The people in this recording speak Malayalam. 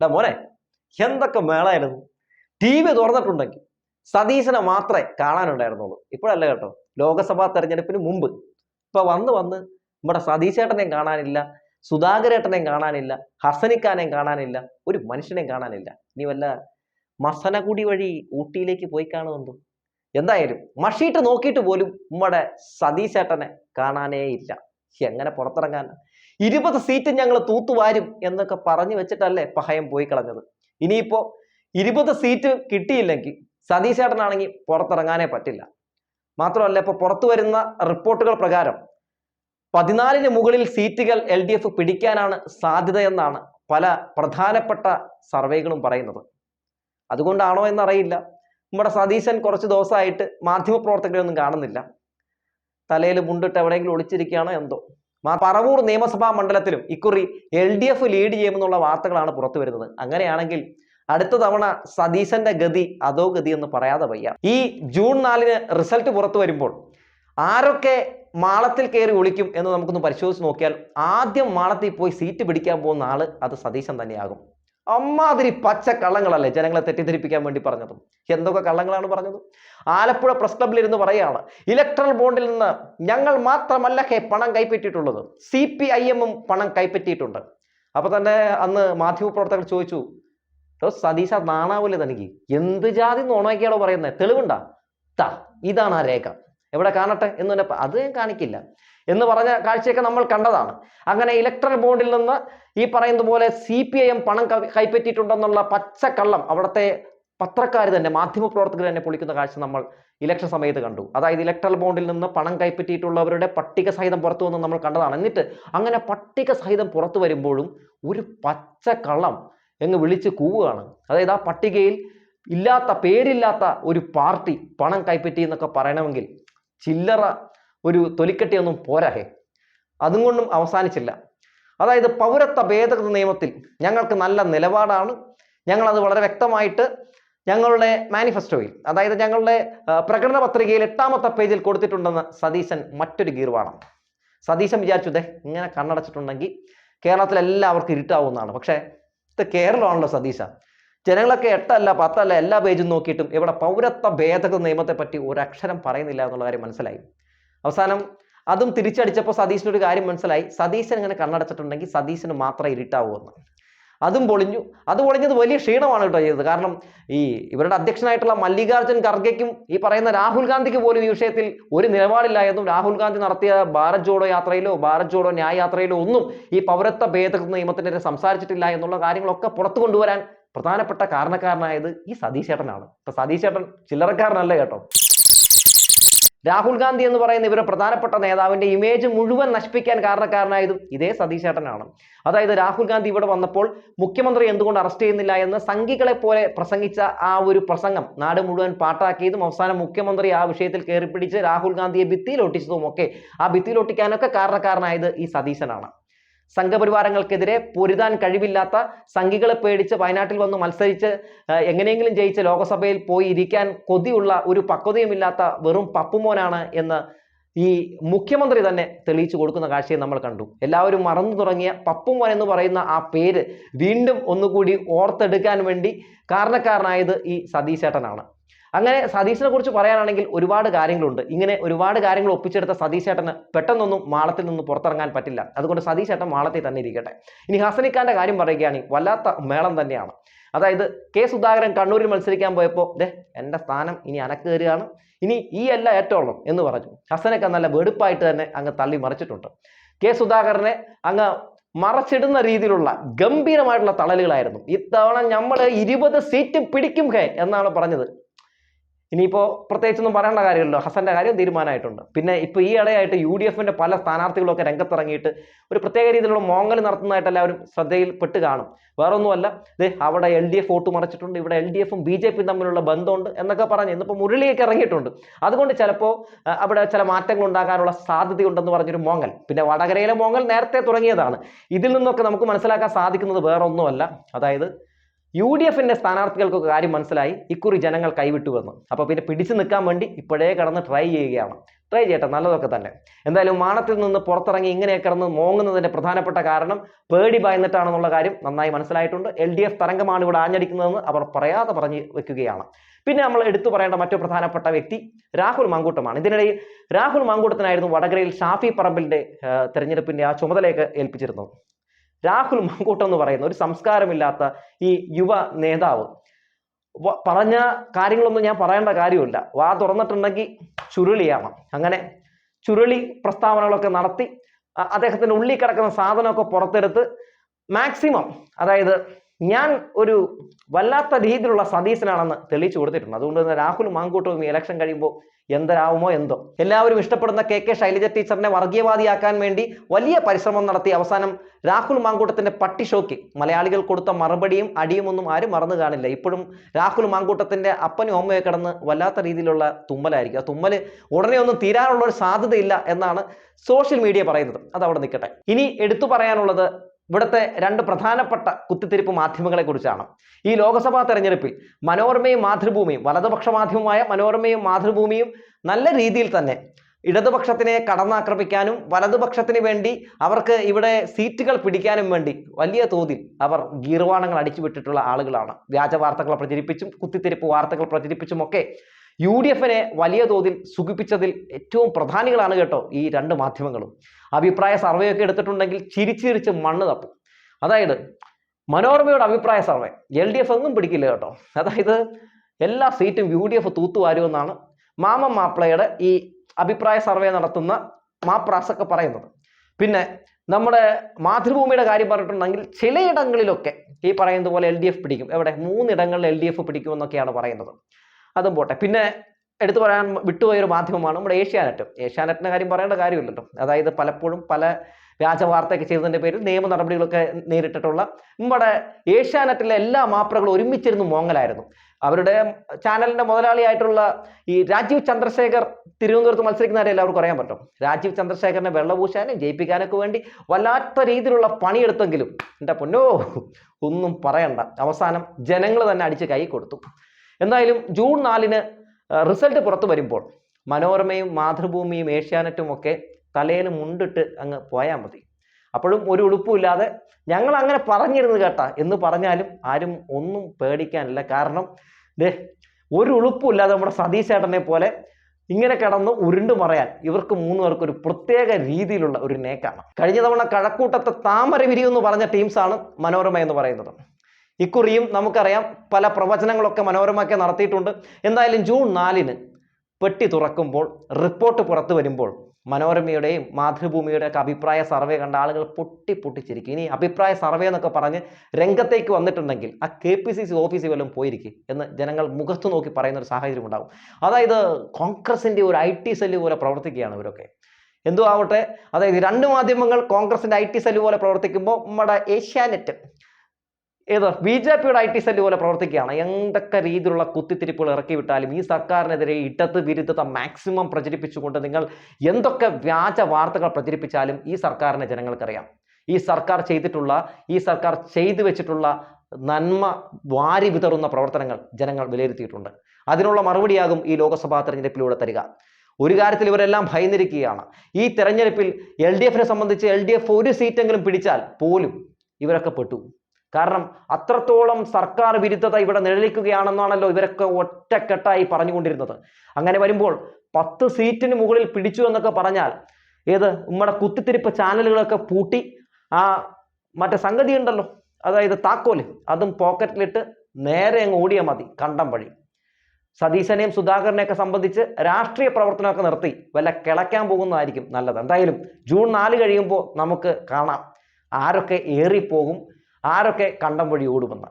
എടാ മോനെ എന്തൊക്കെ മേളായിരുന്നു ടി വി തുറന്നിട്ടുണ്ടെങ്കിൽ സതീശനെ മാത്രമേ കാണാനുണ്ടായിരുന്നുള്ളൂ. ഇപ്പോഴല്ല കേട്ടോ ലോകസഭാ തെരഞ്ഞെടുപ്പിന് മുമ്പ്. ഇപ്പൊ വന്ന് വന്ന് നമ്മുടെ സതീശേട്ടനെയും കാണാനില്ല സുധാകരേട്ടനെയും കാണാനില്ല ഹസനിക്കാനെയും കാണാനില്ല ഒരു മനുഷ്യനെയും കാണാനില്ല. ഇനി വല്ല മസനകുടി വഴി ഊട്ടിയിലേക്ക് പോയി കാണുമെന്തോ എന്തായാലും മഷീട്ട് നോക്കിയിട്ട് പോലും നമ്മുടെ സതീശേട്ടനെ കാണാനേ ഇല്ല. എങ്ങനെ പുറത്തിറങ്ങാൻ ഇരുപത് സീറ്റ് ഞങ്ങൾ തൂത്തുവാരും എന്നൊക്കെ പറഞ്ഞു വെച്ചിട്ടല്ലേ പഹയം പോയി കളഞ്ഞത്. ഇനിയിപ്പോ ഇരുപത് സീറ്റ് കിട്ടിയില്ലെങ്കിൽ സതീശേട്ടനാണെങ്കിൽ പുറത്തിറങ്ങാനേ പറ്റില്ല. മാത്രമല്ല ഇപ്പൊ പുറത്തു വരുന്ന റിപ്പോർട്ടുകൾ പ്രകാരം പതിനാലിന് മുകളിൽ സീറ്റുകൾ എൽ ഡി എഫ് പിടിക്കാനാണ് സാധ്യതയെന്നാണ് പല പ്രധാനപ്പെട്ട സർവേകളും പറയുന്നത്. അതുകൊണ്ടാണോ എന്നറിയില്ല. നമ്മുടെ സതീശൻ കുറച്ച് ദിവസമായിട്ട് മാധ്യമപ്രവർത്തകരെ ഒന്നും കാണുന്നില്ല. തലയിൽ മുണ്ടിട്ട് എവിടെയെങ്കിലും ഒളിച്ചിരിക്കുകയാണോ എന്തോ. പറവൂർ നിയമസഭാ മണ്ഡലത്തിലും ഇക്കുറി എൽ ഡി എഫ് ലീഡ് ചെയ്യുമെന്നുള്ള വാർത്തകളാണ് പുറത്തു വരുന്നത്. അങ്ങനെയാണെങ്കിൽ അടുത്ത തവണ സതീശന്റെ ഗതി അതോ ഗതി എന്ന് പറയാതെ വയ്യ. ഈ ജൂൺ നാലിന് റിസൾട്ട് പുറത്തു വരുമ്പോൾ ആരൊക്കെ മാളത്തിൽ കയറി ഒളിക്കും എന്ന് നമുക്കൊന്ന് പരിശോധിച്ച് നോക്കിയാൽ ആദ്യം മാളത്തിൽ പോയി സീറ്റ് പിടിക്കാൻ പോകുന്ന ആൾ അത് സതീശൻ തന്നെയാകും. അമ്മാതിരി പച്ച കള്ളങ്ങളല്ലേ ജനങ്ങളെ തെറ്റിദ്ധരിപ്പിക്കാൻ വേണ്ടി പറഞ്ഞത്? എന്തൊക്കെ കള്ളങ്ങളാണ് പറഞ്ഞത്? ആലപ്പുഴ പ്രസ് ക്ലബിൽ ഇരുന്ന് പറയുകയാണ് ഇലക്ട്രൽ ബോണ്ടിൽ നിന്ന് ഞങ്ങൾ മാത്രമല്ല ഹേ പണം കൈപ്പറ്റിയിട്ടുള്ളത്. സി പി ഐ എമ്മും പണം കൈപ്പറ്റിയിട്ടുണ്ട്. അപ്പൊ തന്നെ അന്ന് മാധ്യമപ്രവർത്തകർ ചോദിച്ചു "എടോ സതീശ നാണാവൂലേ തനിക്ക്? എന്ത് ജാതി നുണയൊക്കെയാണോ പറയുന്നത് തെളിവുണ്ടാ? ഇതാണ് ആ രേഖ. എവിടെ കാണട്ടെ? എന്ന് തന്നെ അത് കാണിക്കില്ല. എന്ന് പറഞ്ഞ കാഴ്ചയൊക്കെ നമ്മൾ കണ്ടതാണ്. അങ്ങനെ ഇലക്ട്രൽ ബോണ്ടിൽ നിന്ന് ഈ പറയുന്ന പോലെ സി പി ഐ എം പണം കൈപ്പറ്റിയിട്ടുണ്ടെന്നുള്ള പച്ചക്കള്ളം അവിടുത്തെ പത്രക്കാർ തന്നെ മാധ്യമപ്രവർത്തകർ തന്നെ പൊളിക്കുന്ന കാഴ്ച നമ്മൾ ഇലക്ഷൻ സമയത്ത് കണ്ടു. അതായത് ഇലക്ട്രൽ ബോണ്ടിൽ നിന്ന് പണം കൈപ്പറ്റിയിട്ടുള്ളവരുടെ പട്ടിക സഹിതം പുറത്തു വന്ന് നമ്മൾ കണ്ടതാണ്. എന്നിട്ട് അങ്ങനെ പട്ടിക സഹിതം പുറത്തു വരുമ്പോഴും ഒരു പച്ചക്കള്ളം എന്ന് വിളിച്ച് കൂവുകയാണ്. അതായത് ആ പട്ടികയിൽ ഇല്ലാത്ത പേരില്ലാത്ത ഒരു പാർട്ടി പണം കൈപ്പറ്റി എന്നൊക്കെ പറയണമെങ്കിൽ ചില്ലറ ഒരു തൊലിക്കെട്ടിയൊന്നും പോരാഹേ. അതും കൊണ്ടും അവസാനിച്ചില്ല. അതായത് പൗരത്വ ഭേദഗതി നിയമത്തിൽ ഞങ്ങൾക്ക് നല്ല നിലപാടാണ്. ഞങ്ങളത് വളരെ വ്യക്തമായിട്ട് ഞങ്ങളുടെ മാനിഫെസ്റ്റോയിൽ അതായത് ഞങ്ങളുടെ പ്രകടന പത്രികയിൽ എട്ടാമത്തെ പേജിൽ കൊടുത്തിട്ടുണ്ടെന്ന് സതീശൻ മറ്റൊരു ഗീർവാണം. സതീശൻ വിചാരിച്ചു ദേ ഇങ്ങനെ കണ്ണടച്ചിട്ടുണ്ടെങ്കിൽ കേരളത്തിൽ എല്ലാവർക്കും ഇരുട്ടാവുന്നതാണ്. പക്ഷേ ഇത് കേരളമാണല്ലോ സതീശ. ജനങ്ങളൊക്കെ എട്ടല്ല പത്തല്ല എല്ലാ പേജും നോക്കിയിട്ടും ഇവിടെ പൗരത്വ ഭേദഗതി നിയമത്തെപ്പറ്റി ഒരക്ഷരം പറയുന്നില്ല എന്നുള്ള കാര്യം മനസ്സിലായി. അവസാനം അതും തിരിച്ചടിച്ചപ്പോൾ സതീശന് ഒരു കാര്യം മനസ്സിലായി. സതീശൻ ഇങ്ങനെ കണ്ണടച്ചിട്ടുണ്ടെങ്കിൽ സതീശന് മാത്രമേ ഇരുട്ടാവൂ എന്ന്. അതും പൊളിഞ്ഞു. അത് പൊളിഞ്ഞത് വലിയ ക്ഷീണമാണ് കേട്ടോ ചെയ്തത്. കാരണം ഈ ഇവരുടെ അധ്യക്ഷനായിട്ടുള്ള മല്ലികാർജുൻ ഖർഗയ്ക്കും ഈ പറയുന്ന രാഹുൽ ഗാന്ധിക്ക് പോലും ഈ വിഷയത്തിൽ ഒരു നിലപാടില്ലായെന്നും രാഹുൽ ഗാന്ധി നടത്തിയ ഭാരത് ജോഡോ യാത്രയിലോ ഭാരത് ജോഡോ ന്യായ യാത്രയിലോ ഒന്നും ഈ പൗരത്വ ഭേദഗതി നിയമത്തിനെതിരെ സംസാരിച്ചിട്ടില്ല എന്നുള്ള കാര്യങ്ങളൊക്കെ പുറത്തു കൊണ്ടുവരാൻ പ്രധാനപ്പെട്ട കാരണക്കാരനായത് ഈ സതീശേട്ടനാണ്. ഇപ്പൊ സതീശേട്ടൻ ചില്ലറക്കാരനല്ല കേട്ടോ? രാഹുൽ ഗാന്ധി എന്ന് പറയുന്ന ഇവരുടെ പ്രധാനപ്പെട്ട നേതാവിന്റെ ഇമേജ് മുഴുവൻ നശിപ്പിക്കാൻ കാരണക്കാരനായതും ഇതേ സതീശേട്ടനാണ് അതായത് രാഹുൽ ഗാന്ധി ഇവിടെ വന്നപ്പോൾ മുഖ്യമന്ത്രി എന്തുകൊണ്ട് അറസ്റ്റ് ചെയ്യുന്നില്ല എന്ന് സംഘികളെ പോലെ പ്രസംഗിച്ച ആ ഒരു പ്രസംഗം നാട് മുഴുവൻ പാട്ടാക്കിയതും അവസാനം മുഖ്യമന്ത്രി ആ വിഷയത്തിൽ കയറിപ്പിടിച്ച് രാഹുൽ ഗാന്ധിയെ ഭിത്തിയിൽ ഒട്ടിച്ചതും ഒക്കെ ആ ഭിത്തിയിൽ ഒട്ടിക്കാനൊക്കെ കാരണക്കാരനായത് ഈ സതീശനാണ്. സംഘപരിവാരങ്ങൾക്കെതിരെ പൊരുതാൻ കഴിവില്ലാത്ത സംഘികളെ പേടിച്ച് വയനാട്ടിൽ വന്ന് മത്സരിച്ച് എങ്ങനെയെങ്കിലും ജയിച്ച് ലോകസഭയിൽ പോയി ഇരിക്കാൻ കൊതിയുള്ള ഒരു പക്വതയുമില്ലാത്ത വെറും പപ്പുമോനാണ് എന്ന് ഈ മുഖ്യമന്ത്രി തന്നെ തെളിയിച്ചു കൊടുക്കുന്ന കാഴ്ചയെ നമ്മൾ കണ്ടു. എല്ലാവരും മറന്നു തുടങ്ങിയ പപ്പുമോൻ എന്ന് പറയുന്ന ആ പേര് വീണ്ടും ഒന്നുകൂടി ഓർത്തെടുക്കാൻ വേണ്ടി കാരണക്കാരനായത് ഈ സതീശ് ചേട്ടനാണ് അങ്ങനെ സതീശിനെ കുറിച്ച് പറയാനാണെങ്കിൽ ഒരുപാട് കാര്യങ്ങളുണ്ട്. ഇങ്ങനെ ഒരുപാട് കാര്യങ്ങൾ ഒപ്പിച്ചെടുത്ത സതീശ് ഏട്ടന് പെട്ടെന്നൊന്നും മാളത്തിൽ നിന്ന് പുറത്തിറങ്ങാൻ പറ്റില്ല. അതുകൊണ്ട് സതീശ് ഏട്ടൻ മാളത്തിൽ തന്നെ ഇരിക്കട്ടെ. ഇനി ഹസനിക്കാന്റെ കാര്യം പറയുകയാണെങ്കിൽ വല്ലാത്ത മേളം തന്നെയാണ്. അതായത് കെ സുധാകരൻ കണ്ണൂരിൽ മത്സരിക്കാൻ പോയപ്പോൾ ദേ എന്റെ സ്ഥാനം ഇനി അനക്ക് കയറുകയാണ് ഇനി ഈ അല്ല ഏറ്റവും എന്ന് പറഞ്ഞു. ഹസനൊക്കെ നല്ല വെടുപ്പായിട്ട് തന്നെ അങ്ങ് തള്ളി മറിച്ചിട്ടുണ്ട്. കെ സുധാകരനെ അങ്ങ് മറച്ചിടുന്ന രീതിയിലുള്ള ഗംഭീരമായിട്ടുള്ള തളലുകളായിരുന്നു. ഇത്തവണ നമ്മൾ ഇരുപത് സീറ്റ് പിടിക്കും ഹേ എന്നാണ് പറഞ്ഞത്. ഇനിയിപ്പോ പ്രത്യേകിച്ചൊന്നും പറയേണ്ട കാര്യമല്ലോ ഹസന്റെ കാര്യം തീരുമാനമായിട്ടുണ്ട്. പിന്നെ ഇപ്പൊ ഈ ഇടയായിട്ട് യു ഡി എഫിന്റെ പല സ്ഥാനാർത്ഥികളൊക്കെ രംഗത്തിറങ്ങിയിട്ട് ഒരു പ്രത്യേക രീതിയിലുള്ള മോങ്ങൽ നടത്തുന്നതായിട്ട് എല്ലാവരും ശ്രദ്ധയിൽപ്പെട്ട് കാണും. വേറൊന്നുമല്ല ദേ അവിടെ എൽ ഡി എഫ് വോട്ട് മറച്ചിട്ടുണ്ട് ഇവിടെ എൽ ഡി എഫും ബി ജെ പിയും തമ്മിലുള്ള ബന്ധമുണ്ട് എന്നൊക്കെ പറഞ്ഞ് ഇന്നിപ്പോൾ മുരളിയൊക്കെ ഇറങ്ങിയിട്ടുണ്ട്. അതുകൊണ്ട് ചിലപ്പോൾ അവിടെ ചില മാറ്റങ്ങൾ ഉണ്ടാകാനുള്ള സാധ്യതയുണ്ടെന്ന് പറഞ്ഞൊരു മോങ്ങൽ. പിന്നെ വടകരയിലെ മോങ്ങൽ നേരത്തെ തുടങ്ങിയതാണ്. ഇതിൽ നിന്നൊക്കെ നമുക്ക് മനസ്സിലാക്കാൻ സാധിക്കുന്നത് വേറെ ഒന്നുമല്ല അതായത് യു ഡി എഫിന്റെ സ്ഥാനാർത്ഥികൾക്കൊക്കെ കാര്യം മനസ്സിലായി. ഇക്കുറി ജനങ്ങൾ കൈവിട്ടു കൈവിട്ടുവെന്ന് അപ്പോൾ പിന്നെ പിടിച്ചു നിൽക്കാൻ വേണ്ടി ഇപ്പോഴേ കിടന്ന് ട്രൈ ചെയ്യുകയാണ്. ട്രൈ ചെയ്യട്ടെ നല്ലതൊക്കെ തന്നെ. എന്തായാലും മാണത്തിൽ നിന്ന് പുറത്തിറങ്ങി ഇങ്ങനെ കിടന്ന് മോങ്ങുന്നതിന്റെ പ്രധാനപ്പെട്ട കാരണം പേടി ഭയന്നിട്ടാണെന്നുള്ള കാര്യം നന്നായി മനസ്സിലായിട്ടുണ്ട്. എൽ ഡി എഫ് തരംഗമാണ് ഇവിടെ ആഞ്ഞടിക്കുന്നതെന്ന് അവർ പറയാതെ പറഞ്ഞു വെക്കുകയാണ്. പിന്നെ നമ്മൾ എടുത്തു പറയേണ്ട മറ്റു പ്രധാനപ്പെട്ട വ്യക്തി രാഹുൽ മാങ്കൂട്ടമാണ്. ഇതിനിടയിൽ രാഹുൽ മാങ്കൂട്ടത്തിനായിരുന്നു വടകരയിൽ ഷാഫി പറമ്പിലിന്റെ തെരഞ്ഞെടുപ്പിന്റെ ആ ചുമതലയൊക്കെ ഏൽപ്പിച്ചിരുന്നത്. രാഹുൽ മങ്കൂട്ടം എന്ന് പറയുന്ന ഒരു സംസ്കാരമില്ലാത്ത ഈ യുവ നേതാവ്. പറഞ്ഞ കാര്യങ്ങളൊന്നും ഞാൻ പറയേണ്ട കാര്യമില്ല. വാ തുറന്നിട്ടുണ്ടെങ്കിൽ ചുരുളിയാണ് അങ്ങനെ ചുരുളി പ്രസ്താവനകളൊക്കെ നടത്തി അദ്ദേഹത്തിന്റെ ഉള്ളിൽ കിടക്കുന്ന സാധനമൊക്കെ പുറത്തെടുത്ത് മാക്സിമം അതായത് ഞാൻ ഒരു വല്ലാത്ത രീതിയിലുള്ള സതീശനാണെന്ന് തെളിയിച്ചു കൊടുത്തിട്ടുണ്ട്. അതുകൊണ്ട് തന്നെ രാഹുൽ മാങ്കൂട്ടവും ഈ ഇലക്ഷൻ കഴിയുമ്പോൾ എന്തരാവുമോ എന്തോ. എല്ലാവരും ഇഷ്ടപ്പെടുന്ന കെ കെ ശൈലജ ടീച്ചറിനെ വർഗീയവാദിയാക്കാൻ വേണ്ടി വലിയ പരിശ്രമം നടത്തി അവസാനം രാഹുൽ മാങ്കൂട്ടത്തിന്റെ പട്ടി ഷോക്ക്. മലയാളികൾ കൊടുത്ത മറുപടിയും അടിയും ഒന്നും ആരും മറന്നു കാണില്ല. ഇപ്പോഴും രാഹുൽ മാങ്കൂട്ടത്തിന്റെ അപ്പനും അമ്മയെ കിടന്ന് വല്ലാത്ത രീതിയിലുള്ള തുമ്മലായിരിക്കും. ആ തുമ്മൽ ഉടനെ ഒന്നും തീരാനുള്ള ഒരു സാധ്യതയില്ല എന്നാണ് സോഷ്യൽ മീഡിയ പറയുന്നത്. അത് അവിടെ നിൽക്കട്ടെ. ഇനി എടുത്തു പറയാനുള്ളത് ഇവിടുത്തെ രണ്ട് പ്രധാനപ്പെട്ട കുത്തിത്തിരിപ്പ് മാധ്യമങ്ങളെ കുറിച്ചാണ് ഈ ലോക്സഭാ തെരഞ്ഞെടുപ്പിൽ മനോരമയും മാതൃഭൂമിയും വലതുപക്ഷ മാധ്യമമായ മനോരമയും മാതൃഭൂമിയും നല്ല രീതിയിൽ തന്നെ ഇടതുപക്ഷത്തിനെ കടന്നാക്രമിക്കാനും വലതുപക്ഷത്തിന് വേണ്ടി അവർക്ക് ഇവിടെ സീറ്റുകൾ പിടിക്കാനും വേണ്ടി വലിയ തോതിൽ അവർ ഗീർവാണങ്ങൾ അടിച്ചുവിട്ടിട്ടുള്ള ആളുകളാണ്. വ്യാജ വാർത്തകൾ പ്രചരിപ്പിച്ചും കുത്തിത്തിരിപ്പ് വാർത്തകൾ പ്രചരിപ്പിച്ചും ഒക്കെ യു ഡി എഫിനെ വലിയ തോതിൽ സുഖിപ്പിച്ചതിൽ ഏറ്റവും പ്രധാനികളാണ് കേട്ടോ ഈ രണ്ട് മാധ്യമങ്ങളും. അഭിപ്രായ സർവേ ഒക്കെ എടുത്തിട്ടുണ്ടെങ്കിൽ ചിരിച്ചിരിച്ച് മണ്ണ് തപ്പും. അതായത് മനോരമയുടെ അഭിപ്രായ സർവേ എൽ ഡി എഫ് ഒന്നും പിടിക്കില്ല കേട്ടോ. അതായത് എല്ലാ സീറ്റും യു ഡി എഫ് തൂത്തുവാരുമെന്നാണ് മാമ മാപ്പിളയുടെ ഈ അഭിപ്രായ സർവേ നടത്തുന്ന മാപ്രാസൊക്കെ പറയുന്നത്. പിന്നെ നമ്മുടെ മാതൃഭൂമിയുടെ കാര്യം പറഞ്ഞിട്ടുണ്ടെങ്കിൽ ചിലയിടങ്ങളിലൊക്കെ ഈ പറയുന്നത് പോലെ എൽ ഡി എഫ് പിടിക്കും. എവിടെ? മൂന്നിടങ്ങളിൽ എൽ ഡി എഫ് പിടിക്കുമെന്നൊക്കെയാണ് പറയുന്നത്. അതും പോട്ടെ. പിന്നെ എടുത്തു പറയാൻ വിട്ടുപോയ ഒരു മാധ്യമമാണ് നമ്മുടെ ഏഷ്യാനെറ്റ്. ഏഷ്യാനെറ്റിന്റെ കാര്യം പറയേണ്ട കാര്യമില്ലല്ലോ. അതായത് പലപ്പോഴും പല വ്യാജ വാർത്തയൊക്കെ ചെയ്തതിന്റെ പേരിൽ നിയമ നടപടികളൊക്കെ നേരിട്ടിട്ടുള്ള നമ്മുടെ ഏഷ്യാനെറ്റിലെ എല്ലാ മാപ്രകളും ഒരുമിച്ചിരുന്ന് മോങ്ങലായിരുന്നു. അവരുടെ ചാനലിന്റെ മുതലാളിയായിട്ടുള്ള ഈ രാജീവ് ചന്ദ്രശേഖർ തിരുവനന്തപുരത്ത് മത്സരിക്കുന്നവരെ എല്ലാവർക്കും അറിയാൻ പറ്റും. രാജീവ് ചന്ദ്രശേഖരനെ വെള്ളപൂശാനും ജയിപ്പിക്കാനൊക്കെ വേണ്ടി വല്ലാത്ത രീതിയിലുള്ള പണിയെടുത്തെങ്കിലും എന്റെ പൊന്നോ ഒന്നും പറയണ്ട. അവസാനം ജനങ്ങൾ തന്നെ അടിച്ച് കൈ കൊടുത്തു. എന്തായാലും ജൂൺ നാലിന് റിസൾട്ട് പുറത്തു വരുമ്പോൾ മനോരമയും മാതൃഭൂമിയും ഏഷ്യാനെറ്റും ഒക്കെ തലയിൽ മുണ്ടിട്ട് അങ്ങ് പോയാൽ മതി. അപ്പോഴും ഒരു ഉളുപ്പുമില്ലാതെ ഞങ്ങൾ അങ്ങനെ പറഞ്ഞിരുന്നു കേട്ടാ. എന്ന് പറഞ്ഞാലും ആരും ഒന്നും പേടിക്കാനില്ല. കാരണം ദേ ഒരു ഉളുപ്പുമില്ലാതെ നമ്മുടെ സതീശ് ചേട്ടനെ പോലെ ഇങ്ങനെ കിടന്ന് ഉരുണ്ടു മറയാൻ ഇവർക്ക് മൂന്ന് പേർക്ക് ഒരു പ്രത്യേക രീതിയിലുള്ള ഒരു നേക്കാണ്. കഴിഞ്ഞ തവണ കഴക്കൂട്ടത്തെ താമര വിരിയെന്ന് പറഞ്ഞ ടീംസാണ് മനോരമ എന്ന് പറയുന്നത്. ഇക്കുറിയും നമുക്കറിയാം പല പ്രവചനങ്ങളൊക്കെ മനോരമയ്ക്ക് നടത്തിയിട്ടുണ്ട്. എന്തായാലും ജൂൺ നാലിന് പെട്ടി തുറക്കുമ്പോൾ റിപ്പോർട്ട് പുറത്തു വരുമ്പോൾ മനോരമയുടെയും മാതൃഭൂമിയുടെ ഒക്കെ അഭിപ്രായ സർവേ കണ്ട ആളുകൾ പൊട്ടി പൊട്ടിച്ചിരിക്കും. ഇനി അഭിപ്രായ സർവേ എന്നൊക്കെ പറഞ്ഞ് രംഗത്തേക്ക് വന്നിട്ടുണ്ടെങ്കിൽ ആ കെ പി സി സി ഓഫീസിൽ വല്ലതും പോയിരിക്കും എന്ന് ജനങ്ങൾ മുഖത്തു നോക്കി പറയുന്ന ഒരു സാഹചര്യം ഉണ്ടാകും. അതായത് കോൺഗ്രസിന്റെ ഒരു ഐ ടി സെല്ല് പോലെ പ്രവർത്തിക്കുകയാണ് ഇവരൊക്കെ. എന്തോ ആവട്ടെ? അതായത് രണ്ട് മാധ്യമങ്ങൾ കോൺഗ്രസിന്റെ ഐ ടി സെല്ല് പോലെ പ്രവർത്തിക്കുമ്പോൾ നമ്മുടെ ഏഷ്യാനെറ്റ് ഏത്? ബി ജെ പിയുടെ ഐ ടി സെല്ല് പോലെ പ്രവർത്തിക്കുകയാണ്. എന്തൊക്കെ രീതിയിലുള്ള കുത്തിത്തിരിപ്പുകൾ ഇറക്കി വിട്ടാലും ഈ സർക്കാരിനെതിരെ ഇടത് വിരുദ്ധത മാക്സിമം പ്രചരിപ്പിച്ചുകൊണ്ട് നിങ്ങൾ എന്തൊക്കെ വ്യാജ വാർത്തകൾ പ്രചരിപ്പിച്ചാലും ഈ സർക്കാരിനെ ജനങ്ങൾക്കറിയാം. ഈ സർക്കാർ ചെയ്തിട്ടുള്ള ഈ സർക്കാർ ചെയ്തു വെച്ചിട്ടുള്ള നന്മ വാരി വിതറുന്ന പ്രവർത്തനങ്ങൾ ജനങ്ങൾ വിലയിരുത്തിയിട്ടുണ്ട്. അതിനുള്ള മറുപടിയാകും ഈ ലോക്സഭാ തെരഞ്ഞെടുപ്പിലൂടെ തരിക. ഒരു കാര്യത്തിൽ ഇവരെല്ലാം ഭയന്നിരിക്കുകയാണ്. ഈ തെരഞ്ഞെടുപ്പിൽ എൽ ഡി എഫിനെ സംബന്ധിച്ച് എൽ ഡി എഫ് ഒരു സീറ്റെങ്കിലും പിടിച്ചാൽ പോലും ഇവരൊക്കെ പെട്ടു. കാരണം അത്രത്തോളം സർക്കാർ വിരുദ്ധത ഇവിടെ നിഴലിക്കുകയാണെന്നാണല്ലോ ഇവരൊക്കെ ഒറ്റക്കെട്ടായി പറഞ്ഞുകൊണ്ടിരുന്നത്. അങ്ങനെ വരുമ്പോൾ പത്ത് സീറ്റിന് മുകളിൽ പിടിച്ചു എന്നൊക്കെ പറഞ്ഞാൽ ഏത്? നമ്മുടെ കുത്തിത്തിരിപ്പ് ചാനലുകളൊക്കെ പൂട്ടി. ആ മറ്റേ സംഗതി ഉണ്ടല്ലോ അതായത് താക്കോൽ. അതും പോക്കറ്റിലിട്ട് നേരെ അങ്ങ് ഓടിയാൽ മതി കണ്ടം വഴി. സതീശനെയും സുധാകരനെയൊക്കെ സംബന്ധിച്ച് രാഷ്ട്രീയ പ്രവർത്തനമൊക്കെ നിർത്തി. വല്ല കിളയ്ക്കാൻ പോകുന്നതായിരിക്കും നല്ലത്. എന്തായാലും ജൂൺ നാല് കഴിയുമ്പോൾ നമുക്ക് കാണാം. ആരൊക്കെ ഏറിപ്പോകും. ആരൊക്കെ കണ്ടം വഴി ഓടുമെന്ന്.